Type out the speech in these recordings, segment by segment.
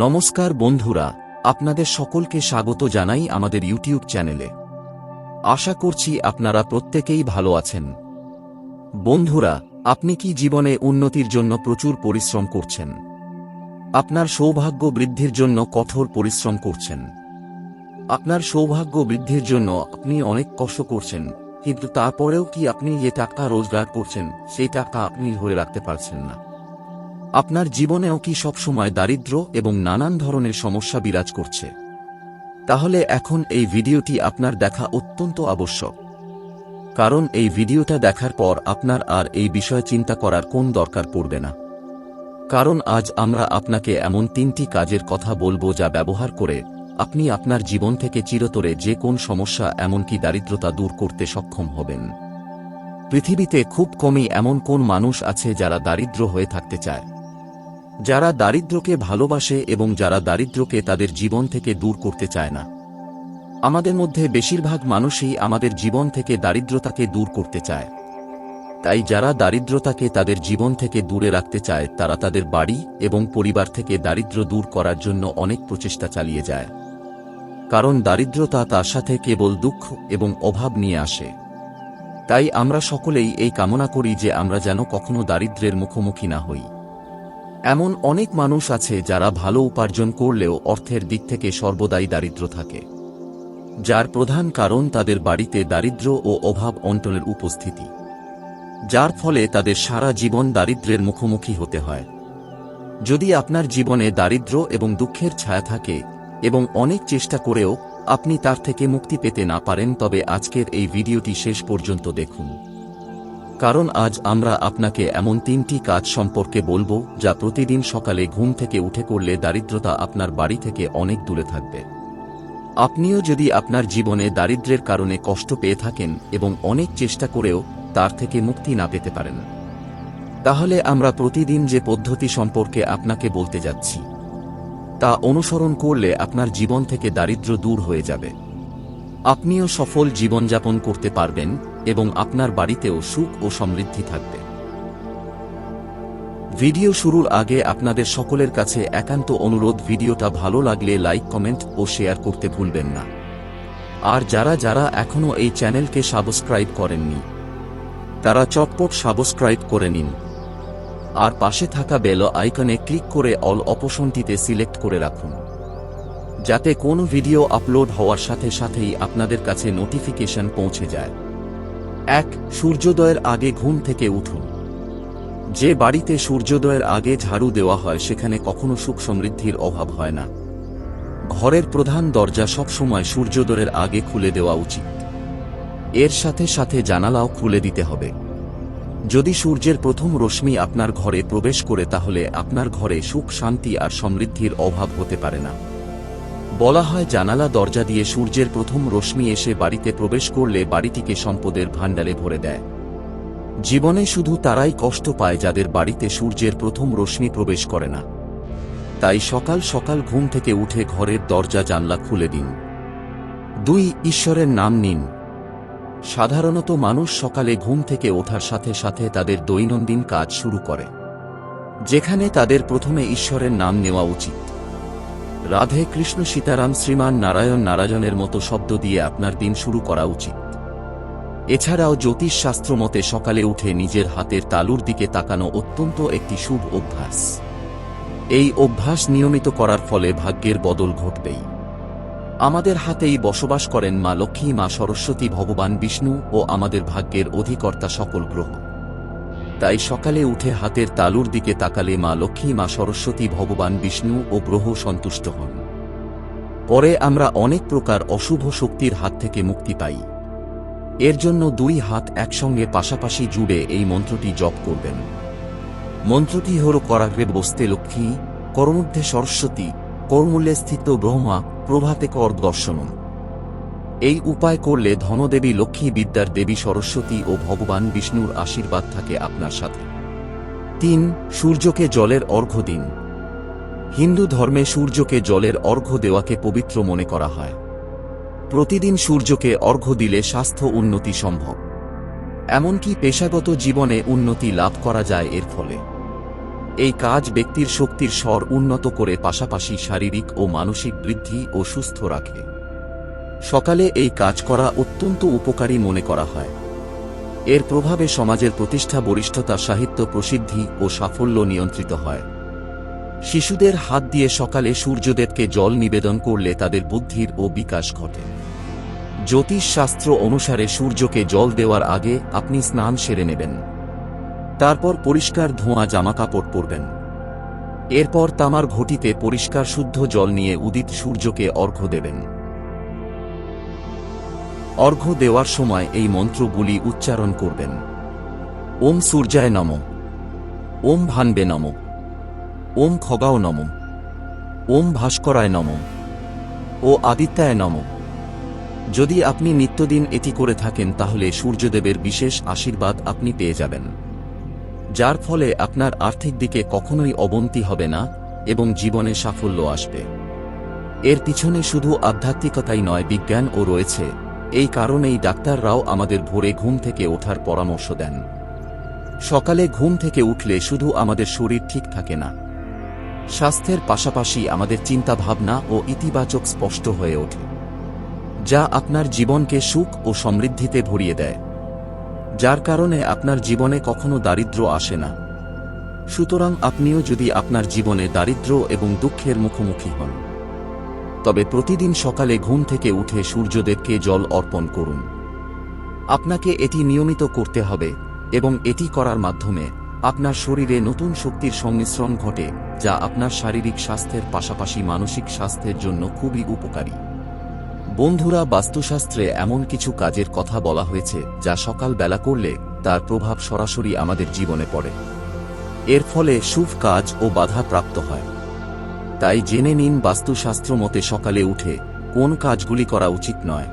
নমস্কার বন্ধুরা, আপনাদের সকলকে স্বাগত জানাই আমাদের ইউটিউব চ্যানেলে। আশা করছি আপনারা প্রত্যেকেই ভালো আছেন। বন্ধুরা, আপনি কি জীবনে উন্নতির জন্য প্রচুর পরিশ্রম করছেন? আপনার সৌভাগ্য বৃদ্ধির জন্য কঠোর পরিশ্রম করছেন। আপনার সৌভাগ্য বৃদ্ধির জন্য আপনি অনেক কষ্ট করছেন, কিন্তু তারপরেও কি আপনি যে টাকা রোজগার করছেন, সেই টাকা আপনি ধরে রাখতে পারছেন না। আপনার জীবনেও কি সবসময় দারিদ্র্য এবং নানান ধরনের সমস্যা বিরাজ করছে? তাহলে এখন এই ভিডিওটি আপনার দেখা অত্যন্ত আবশ্যক। কারণ এই ভিডিওটা দেখার পর আপনার আর এই বিষয়ে চিন্তা করার কোন দরকার পড়বে না। কারণ আজ আমরা আপনাকে এমন তিনটি কাজের কথা বলব যা ব্যবহার করে আপনি আপনার জীবন থেকে চিরতরে যে কোন সমস্যা এমনকি দারিদ্রতা দূর করতে সক্ষম হবেন। পৃথিবীতে খুব কমই এমন কোন মানুষ আছে যারা দারিদ্র হয়ে থাকতে চায়। যারা দারিদ্র্যকে ভালোবাসে এবং যারা দারিদ্র্যকে তাদের জীবন থেকে দূর করতে চায় না। আমাদের মধ্যে বেশিরভাগ মানুষই আমাদের জীবন থেকে দারিদ্রতাকে দূর করতে চায়। তাই যারা দারিদ্রতাকে তাদের জীবন থেকে দূরে রাখতে চায়, তারা তাদের বাড়ি এবং পরিবার থেকে দারিদ্র দূর করার জন্য অনেক প্রচেষ্টা চালিয়ে যায়। কারণ দারিদ্রতা তার সাথে কেবল দুঃখ এবং অভাব নিয়ে আসে। তাই আমরা সকলেই এই কামনা করি যে আমরা যেন কখনো দারিদ্র্যের মুখোমুখি না হই। এমন অনেক মানুষ আছে যারা ভালো উপার্জন করলেও অর্থের দিক থেকে সর্বদাই দারিদ্র থাকে। যার প্রধান কারণ তাদের বাড়িতে দারিদ্র ও অভাব অন্টনের উপস্থিতি। যার ফলে তাদের সারা জীবন দারিদ্র্যের মুখোমুখি হতে হয়। যদি আপনার জীবনে দারিদ্র এবং দুঃখের ছায়া থাকে এবং অনেক চেষ্টা করেও আপনি তার থেকে মুক্তি পেতে না পারেন, তবে আজকের এই ভিডিওটি শেষ পর্যন্ত দেখুন। কারণ আজ আমরা আপনাকে এমন তিনটি কাজ সম্পর্কে বলব যা প্রতিদিন সকালে ঘুম থেকে উঠে করলে দারিদ্রতা আপনার বাড়ি থেকে অনেক দূরে থাকবে। আপনিও যদি আপনার জীবনে দারিদ্র্যের কারণে কষ্ট পেয়ে থাকেন এবং অনেক চেষ্টা করেও তার থেকে মুক্তি না পেতে পারেন। তাহলে আমরা প্রতিদিন যে পদ্ধতি সম্পর্কে আপনাকে বলতে যাচ্ছি, তা অনুসরণ করলে আপনার জীবন থেকে দারিদ্র দূর হয়ে যাবে। আপনিও সফল জীবনযাপন করতে পারবেন এবং আপনার বাড়িতেও সুখ ও সমৃদ্ধি থাকবে। ভিডিও শুরুর আগে আপনাদের সকলের কাছে একান্ত অনুরোধ, ভিডিওটা ভালো লাগলে লাইক, কমেন্ট ও শেয়ার করতে ভুলবেন না। আর যারা যারা এখনও এই চ্যানেলকে সাবস্ক্রাইব করেননি, তারা চটপট সাবস্ক্রাইব করে নিন। আর পাশে থাকা বেল আইকনে ক্লিক করে অল অপশনটিতে সিলেক্ট করে রাখুন। যাতে কোনো ভিডিও আপলোড হওয়ার সাথে সাথেই আপনাদের কাছে নোটিফিকেশন পৌঁছে যায়। এক, সূর্যোদয়ের আগে ঘুম থেকে উঠুন। যে বাড়িতে সূর্যোদয়ের আগে ঝাড়ু দেওয়া হয়, সেখানে কখনো সুখ সমৃদ্ধির অভাব হয় না। ঘরের প্রধান দরজা সবসময় সূর্যোদয়ের আগে খুলে দেওয়া উচিত। এর সাথে সাথে জানালাও খুলে দিতে হবে। যদি সূর্যের প্রথম রশ্মি আপনার ঘরে প্রবেশ করে, তাহলে আপনার ঘরে সুখ, শান্তি আর সমৃদ্ধির অভাব হতে পারে না। বলা হয় জানালা দরজা দিয়ে সূর্যের প্রথম রশ্মি এসে বাড়িতে প্রবেশ করলে বাড়িটিকে সম্পদের ভাণ্ডারে ভরে দেয়। জীবনে শুধু তারাই কষ্ট পায় যাদের বাড়িতে সূর্যের প্রথম রশ্মি প্রবেশ করে না। তাই সকাল সকাল ঘুম থেকে উঠে ঘরের দরজা জানলা খুলে দিন। দুই, ঈশ্বরের নাম নিন। সাধারণত মানুষ সকালে ঘুম থেকে ওঠার সাথে সাথে তাদের দৈনন্দিন কাজ শুরু করে, যেখানে তাদের প্রথমে ঈশ্বরের নাম নেওয়া উচিত। রাধে কৃষ্ণ সীতারাম শ্রীমান নারায়ণ নারায়ণের মতো শব্দ দিয়ে আপনার দিন শুরু করা উচিত। এছাড়াও জ্যোতিষ শাস্ত্র মতে সকালে উঠে নিজের হাতের তালুর দিকে তাকানো অত্যন্ত একটি শুভ অভ্যাস। এই অভ্যাস নিয়মিত করার ফলে ভাগ্যের বদল ঘটবেই। আমাদের হাতেই বসবাস করেন মা লক্ষ্মী, মা সরস্বতী, ভগবান বিষ্ণু ও আমাদের ভাগ্যের অধিকর্তা সকল গ্রহ। তাই সকালে উঠে হাতের তালুর দিকে তাকালে মা লক্ষ্মী, মা সরস্বতী, ভগবান বিষ্ণু ও গ্রহ সন্তুষ্ট হন। পরে আমরা অনেক প্রকার অশুভ শক্তির হাত থেকে মুক্তি পাই। এর জন্য দুই হাত একসঙ্গে পাশাপাশি জুড়ে এই মন্ত্রটি জপ করবেন। মন্ত্রটি হল, করাগ্রে বসতে লক্ষ্মী করমধ্যে সরস্বতী করমূল্যে স্থিত ব্রহ্মা, প্রভাতে কর দর্শনম। এই উপায় করলে ধনদেবী লক্ষ্মী বিদ্যার দেবী সরস্বতী ও ভগবান বিষ্ণুর আশীর্বাদ থাকে আপনার সাথে। তিন, সূর্যকে জলের অর্ঘ্য দিন। হিন্দু ধর্মে সূর্যকে জলের অর্ঘ্য দেওয়াকে পবিত্র মনে করা হয়। প্রতিদিন সূর্যকে অর্ঘ্য দিলে স্বাস্থ্য উন্নতি সম্ভব। এমনকি পেশাগত জীবনে উন্নতি লাভ করা যায় এর ফলে। এই কাজ ব্যক্তির শক্তির স্বর উন্নত করে পাশাপাশি শারীরিক ও মানসিক বৃদ্ধি ও সুস্থ রাখে। সকালে এই কাজ করা অত্যন্ত উপকারী মনে করা হয়। এর প্রভাবে সমাজের প্রতিষ্ঠা, বরিষ্ঠতা, সাহিত্য প্রসিদ্ধি ও সাফল্য নিয়ন্ত্রিত হয়। শিশুদের হাত দিয়ে সকালে সূর্যদেবকে জল নিবেদন করলে তাদের বুদ্ধির ও বিকাশ ঘটে। জ্যোতিষ শাস্ত্র অনুসারে সূর্যকে জল দেওয়ার আগে আপনি স্নান সেরে নেবেন। তারপর পরিষ্কার ধোঁয়া জামাকাপড় পরবেন। এরপর তামার ঘটিতে পরিষ্কার শুদ্ধ জল নিয়ে উদিত সূর্যকে অর্ঘ্য দেবেন। অর্ঘ্য দেওয়ার সময় এই মন্ত্রগুলি উচ্চারণ করবেন। ওম সূর্যায় নম। ওম ভানবে নম। ওম খগাও নম। ওম ভাস্করায় নম। ও আদিত্যায় নম। যদি আপনি নিত্যদিন এটি করে থাকেন, তাহলে সূর্যদেবের বিশেষ আশীর্বাদ আপনি পেয়ে যাবেন। যার ফলে আপনার আর্থিক দিকে কখনোই অবনতি হবে না এবং জীবনে সাফল্য আসবে। এর পিছনে শুধু আধ্যাত্মিকতাই নয়, বিজ্ঞানও রয়েছে। এই কারণেই ডাক্তাররাও আমাদের ভোরে ঘুম থেকে ওঠার পরামর্শ দেন। সকালে ঘুম থেকে উঠলে শুধু আমাদের শরীর ঠিক থাকে না, স্বাস্থ্যের পাশাপাশি আমাদের চিন্তাভাবনা ও ইতিবাচক স্পষ্ট হয়ে ওঠে, যা আপনার জীবনকে সুখ ও সমৃদ্ধিতে ভরিয়ে দেয়, যার কারণে আপনার জীবনে কখনো দারিদ্র্য আসে না। সুতরাং আপনিও যদি আপনার জীবনে দারিদ্র্য এবং দুঃখের মুখোমুখি হন। তবে প্রতিদিন সকালে ঘুম থেকে উঠে সূর্যদেবকে জল অর্পণ করুন। আপনাকে এটি নিয়মিত করতে হবে এবং এটি করার মাধ্যমে আপনার শরীরে নতুন শক্তির সংমিশ্রণ ঘটে, যা আপনার শারীরিক স্বাস্থ্যের পাশাপাশি মানসিক স্বাস্থ্যের জন্য খুবই উপকারী। বন্ধুরা, বাস্তুশাস্ত্রে এমন কিছু কাজের কথা বলা হয়েছে, যা সকাল বেলা করলে তার প্রভাব সরাসরি আমাদের জীবনে পড়ে। এর ফলে শুভ কাজ ও বাধা প্রাপ্ত হয়। তাই জেনে নিন বাস্তুশাস্ত্র মতে সকালে উঠে কোন কাজগুলি করা উচিত নয়।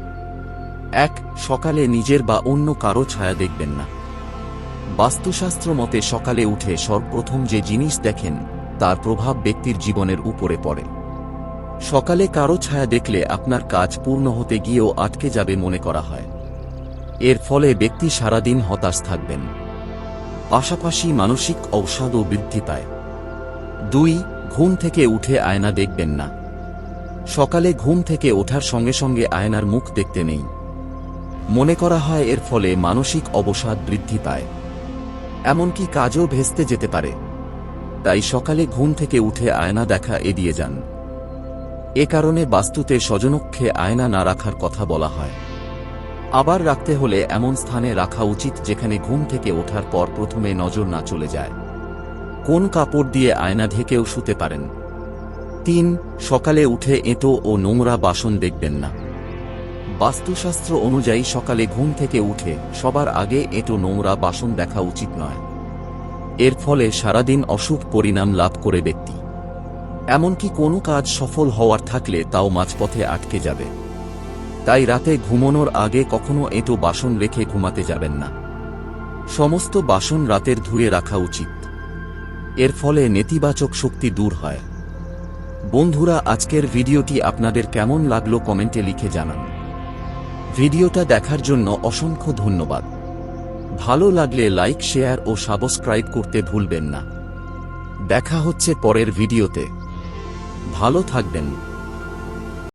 এক, সকালে নিজের বা অন্য কারও ছায়া দেখবেন না। বাস্তুশাস্ত্র মতে সকালে উঠে সর্বপ্রথম যে জিনিস দেখেন, তার প্রভাব ব্যক্তির জীবনের উপরে পড়ে। সকালে কারও ছায়া দেখলে আপনার কাজ পূর্ণ হতে গিয়েও আটকে যাবে মনে করা হয়। এর ফলে ব্যক্তি সারাদিন হতাশ থাকবেন। পাশাপাশি মানসিক অবসাদও বৃদ্ধি পায়। দুই ঘুম থেকে উঠে আয়না দেখবেন না। সকালে ঘুম থেকে ওঠার সঙ্গে সঙ্গে আয়নার মুখ দেখতে নেই। মনে করা হয় এর ফলে মানসিক অবসাদ বৃদ্ধি পায়। এমনকি কাজও ভেস্তে যেতে পারে। তাই সকালে ঘুম থেকে উঠে আয়না দেখা এড়িয়ে যান। এ কারণে বাস্তুতে স্বজনক্ষে আয়না না রাখার কথা বলা হয়। আবার রাখতে হলে এমন স্থানে রাখা উচিত যেখানে ঘুম থেকে ওঠার পর প্রথমে নজর না চলে যায়। কোন কাপড় দিয়ে আয়না ঢেকেও শুতে পারেন। তিন, সকালে উঠে এঁটো ও নোংরা বাসন দেখবেন না। বাস্তুশাস্ত্র অনুযায়ী সকালে ঘুম থেকে উঠে সবার আগে এঁটো নোংরা বাসন দেখা উচিত নয়। এর ফলে সারাদিন অশুভ পরিণাম লাভ করে ব্যক্তি। এমনকি কোনো কাজ সফল হওয়ার থাকলে তাও মাঝপথে আটকে যাবে। তাই রাতে ঘুমানোর আগে কখনো এঁটো বাসন রেখে ঘুমাতে যাবেন না। সমস্ত বাসন রাতের ধুয়ে রাখা উচিত। এর ফলে নেতিবাচক শক্তি দূর হয়। বন্ধুরা, আজকের ভিডিওটি আপনাদের কেমন লাগল কমেন্টে লিখে জানান। ভিডিওটা দেখার জন্য অসংখ্য ধন্যবাদ। ভালো লাগলে লাইক, শেয়ার ও সাবস্ক্রাইব করতে ভুলবেন না। দেখা হচ্ছে পরের ভিডিওতে। ভালো থাকবেন।